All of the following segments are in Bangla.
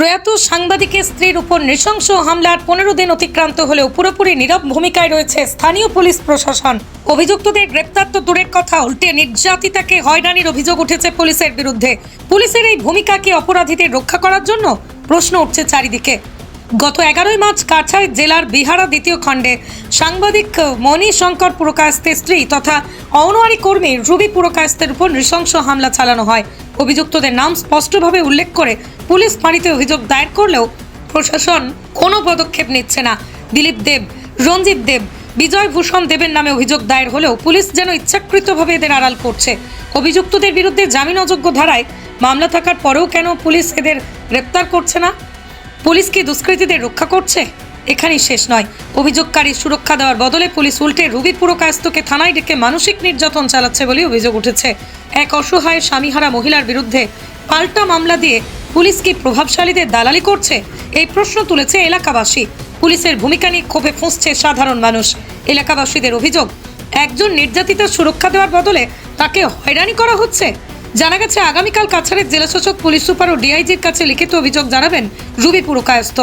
প্রয়াত সাংবাদিকের স্ত্রীর উপর নৃশংস হামলার পনেরো দিন অতিক্রান্ত হলেও পুরোপুরি নীরব ভূমিকায় রয়েছে স্থানীয় পুলিশ প্রশাসন। অভিযুক্তদের গ্রেপ্তার তো দূরের কথা, উল্টে নির্যাতিতাকে হয়রানির অভিযোগ উঠেছে পুলিশের বিরুদ্ধে। পুলিশের এই ভূমিকা কি অপরাধীদের রক্ষা করার জন্য প্রশ্ন উঠছে চারিদিকে। গত এগারোই মার্চ কাছাড় জেলার বিহারা দ্বিতীয় খণ্ডে সাংবাদিক মণি শঙ্কর পুরকায়স্তের স্ত্রী তথা অনওয়ারি কর্মী রুবি পুরকায়স্তের উপর নৃশংস হামলা চালানো হয়। অভিযুক্তদের নাম স্পষ্টভাবে উল্লেখ করে পুলিশ ফাঁড়িতে অভিযোগ দায়ের করলেও প্রশাসন কোনো পদক্ষেপ নিচ্ছে না। দিলীপ দেব, রঞ্জিত দেব, বিজয় ভূষণ দেবের নামে অভিযোগ দায়ের হলেও পুলিশ যেন ইচ্ছাকৃতভাবে এদের আড়াল করছে। অভিযুক্তদের বিরুদ্ধে জামিন অযোগ্য ধারায় মামলা থাকার পরেও কেন পুলিশ এদের গ্রেপ্তার করছে না? পুলিশ কি দুষ্কৃতীদের রক্ষা করছে? এখানেই শেষ নয়। অভিযোগকারী সুরক্ষা দেওয়ার বদলে পুলিশ উল্টে রুবি পুরকায়স্তকে থানায় ডেকে মানসিক নির্যাতন চালাচ্ছে বলে অভিযোগ উঠেছে। এক অসহায় স্বামীহারা মহিলার বিরুদ্ধে পাল্টা মামলা দিয়ে পুলিশ কি প্রভাবশালীদের দালালি করছে? এই প্রশ্ন তুলেছে এলাকাবাসী। পুলিশের ভূমিকা নিয়ে ক্ষোভে ফুঁসছে সাধারণ মানুষ। এলাকাবাসীদের অভিযোগ, একজন নির্যাতিতার সুরক্ষা দেওয়ার বদলে তাকে হয়রানি করা হচ্ছে। জানা গেছে, আগামীকাল কাছাড়ের জেলাশাসক, পুলিশ সুপার ও ডিআইজির কাছে লিখিত অভিযোগ জানাবেন রুবি পুরকায়স্থ।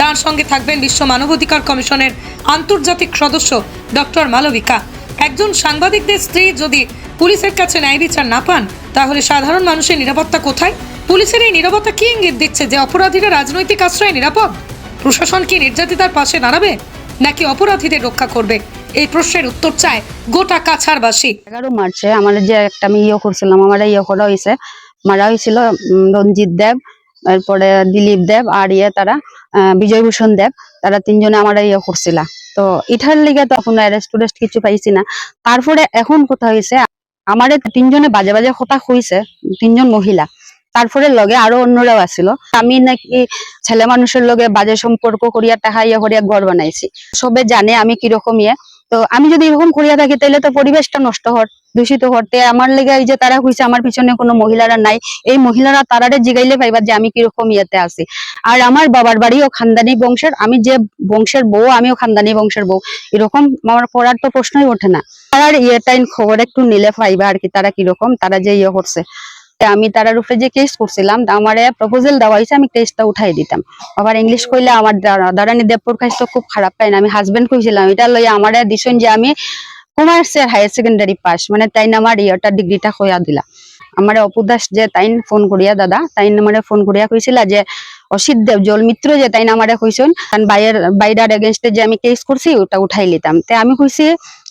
তার সঙ্গে থাকবেন বিশ্ব মানবাধিকার কমিশনের আন্তর্জাতিক সদস্য ডক্টর মালবিকা। একজন সাংবাদিকদের স্ত্রী যদি পুলিশের কাছে ন্যায় বিচার না পান, তাহলে সাধারণ মানুষের নিরাপত্তা কোথায়? পুলিশের এই নিরাপত্তা কি ইঙ্গিত দিচ্ছে যে অপরাধীরা রাজনৈতিক আশ্রয়ে নিরাপদ? প্রশাসন কি নির্যাতিতার পাশে দাঁড়াবে, নাকি অপরাধীদের রক্ষা করবে? এই প্রশ্নের উত্তর চায় গোটা কাছাড়বাসী। এগারো মার্চে আমার যে একটা আমি ইয়ে করছিলাম আমার ইয়ে করা হয়েছে, মারা হয়েছিল রঞ্জিত দেব তারপরে দিলীপ দেব আর ইয়ে তারা বিজয়ভূষণ দেব, তারা তিনজনে আমার ইয়ে করছিল। তো এটার লিগে তো টুরেস্ট কিছু পাইছি না। তারপরে এখন কথা হয়েছে আমারে তিনজনে বাজে বাজে কথা হইছে তিনজন মহিলা। তারপরে লগে আরও অন্যরাও আছিল আমি নাকি ছেলে মানুষের লগে বাজে সম্পর্ক করিয়া টাকা ইয়ে করিয়া ঘর বানাইছি। সবে জানে আমি কীরকম ইয়ে। তো আমি যদি এরকম করিয়া থাকি তাহলে তো পরিবেশটা নষ্ট হর দূষিত করতে। আমার লেগে এই যে তারা হইছে আমার পিছনে কোনো মহিলারা নাই। এই মহিলারা তারারে জিগাইলে পাইবা যে আমি কীরকম ইয়েতে আছি। আর আমার বাবার বাড়িও খানদানি বংশের, আমি যে বংশের বউ, আমিও খানদানি বংশের বউ। এরকম আমার পড়ার তো প্রশ্নই ওঠে না। তার ইয়েটাইন খবর একটু নিলে পাইবা আর কি, তারা কীরকম, তারা যে ইয়ে করছে। আমি তারার উপরে যে কেস করছিলাম আমার প্রপোজাল দেওয়া হয়েছে আমি কেসটা উঠাই দিতাম। আবার ইংলিশ কইলে আমার দারানি দেবপুর তো খুব খারাপ পাই না। আমি হাজবেন্ড কইছিলাম, এটা লইয়া আমার দিছেন যে আমি কমার্সের হায়ার সেকেন্ডারি পাস মানে তাই আমার ইয়েটা ডিগ্রিটা হইয়া দিলা। আমার অপুদাস যে তাইন ফোন করিয়া দাদা, তাইন আমারে ফোন করিয়া কইছিলা যে, অসিত দেব, জল মিত্র যে তাইন আমারে কইছেন কারণ বাইরের বাইরার এগেনস্টে যে আমি কেস করছি, ওটা উঠাই লিতাম। তে আমি কইছি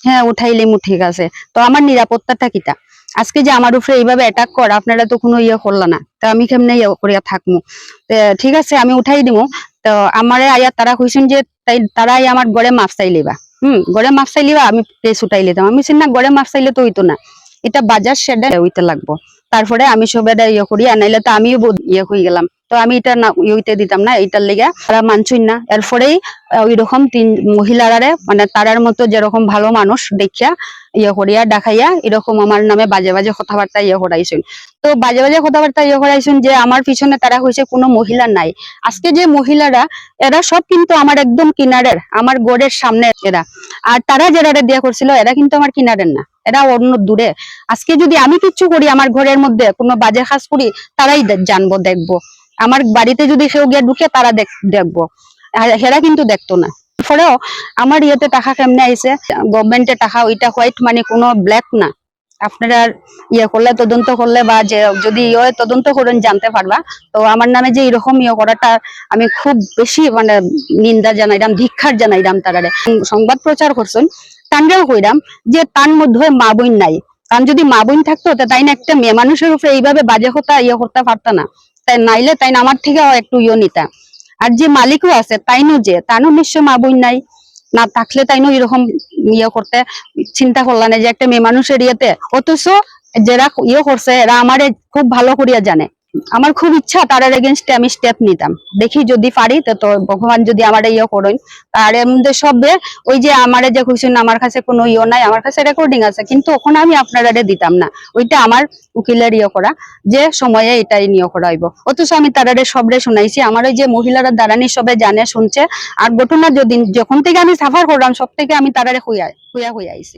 হ্যাঁ উঠাই লিমু, ঠিক আছে। তো আমার নিরাপত্তাটা কিটা আজকে যে আমার উপরে এইভাবে অ্যাটাক কর, আপনারা তো কোনো ইয়ে করলা না। তো আমি কেমনে ইয়ে করিয়া থাকমু? তে ঠিক আছে, আমি উঠাই দিমু। তো আমারে আয়া তারা কইছেন যে, তাই তারাই আমার গড়ে মাফ চাই লিবা। হুম, গড়ে মাপ চাই লিবা আমি প্রেস উঠাই লিতাম আমি না গড়ে মাপ চাইলে তো হইতো না। এটা বাজার সেটা হইতে লাগবো। তারপরে আমি সবাই ইয়ে করি আনাইলে তো আমিও ইয়ে হয়ে গেলাম। তো আমি এটা না, ইয়েতে দিতাম না এটার লেগে তারা মানছুই না। এরপরেই ওই রকম তিন মহিলারারে মানে তারার মতো যেরকম ভালো মানুষ দেখিয়া ইয়ে করিয়া, দেখাইয়া এরকম আমার নামে বাজে বাজে কথাবার্তা ইয়ে করাইছেন। তো বাজে বাজে কথাবার্তা ইয়ে করাইছেন যে, আমার পিছনে তারা হয়েছে কোনো মহিলা নাই। আজকে যে মহিলারা, এরা সব কিন্তু আমার একদম কিনারের, আমার গোড়ের সামনে এরা। আর তারা যারা দিয়া করছিল, এরা কিন্তু আমার কিনারের না, এরা অন্য দূরে। আজকে যদি আমি কিচ্ছু করি আমার ঘরের মধ্যে, কোনো বাজে কাজ করি, তারাই জানব, দেখব। আমার বাড়িতে যদি সেও গিয়ে ঢুকে তারা দেখ- দেখব। হেরা কিন্তু দেখতো না। পরেও আমার ইয়েতে টাকা কেমনে আইছে? গভর্নমেন্টের টাকা, ওইটা হোয়াইট মানে কোনো ব্ল্যাক না। আপনারা ইয়ে করলে, তদন্ত করলে বা যে যদি ইয়ে তদন্ত করেন, জানতে পারবা। তো আমার নামে যে এরকম ইয়ে করাটা আমি খুব বেশি মানে নিন্দা জানাইলাম ধিক্ষার জানাইলাম তারারে। সংবাদ প্রচার করছেন, তানরাও কইরাম যে তার মধ্যে মা বোন নাই। কারণ যদি মা বোন থাকতো তাই না একটা মেয়ে মানুষের উপরে এইভাবে বাজে কথা ইয়ে করতে পারতো না। তাই নাইলে তাই আমার থেকে একটু ইয়ে নিতা। আর যে মালিকও আছে, তাইনও যে, তাইনও নিশ্চয় মা বই নাই। না থাকলে তাইনও এরকম ইয়ে করতে, চিন্তা করলা না যে একটা মেয়ে মানুষের ইয়েতে। অথচ যারা ইয়ে করছে, এরা আমারে খুব ভালো করিয়া জানে। আমার খুব ইচ্ছা তার এগেনস্টে আমি স্টেপ নিতাম। দেখি যদি পারি, তো ভগবান যদি আমার ইয়ে করেন। তার মধ্যে সবে ওই যে আমার যে কইছেন, আমার কাছে কোনো ইয়ে নাই, আমার কাছে রেকর্ডিং আছে। কিন্তু ওখানে আমি আপনারা দিতাম না। ওইটা আমার উকিলের ইয়ে করা, যে সময়ে এটাই নিয়ে করা হইব অথচ আমি তারারে সবরে শুনাইছি, আমার ওই যে মহিলারা দাঁড়ানি সবে জানে, শুনছে। আর ঘটনা যদি, যখন থেকে আমি সাফার করলাম, সব থেকে আমি তারারে হইয়া হইয়া আইছি।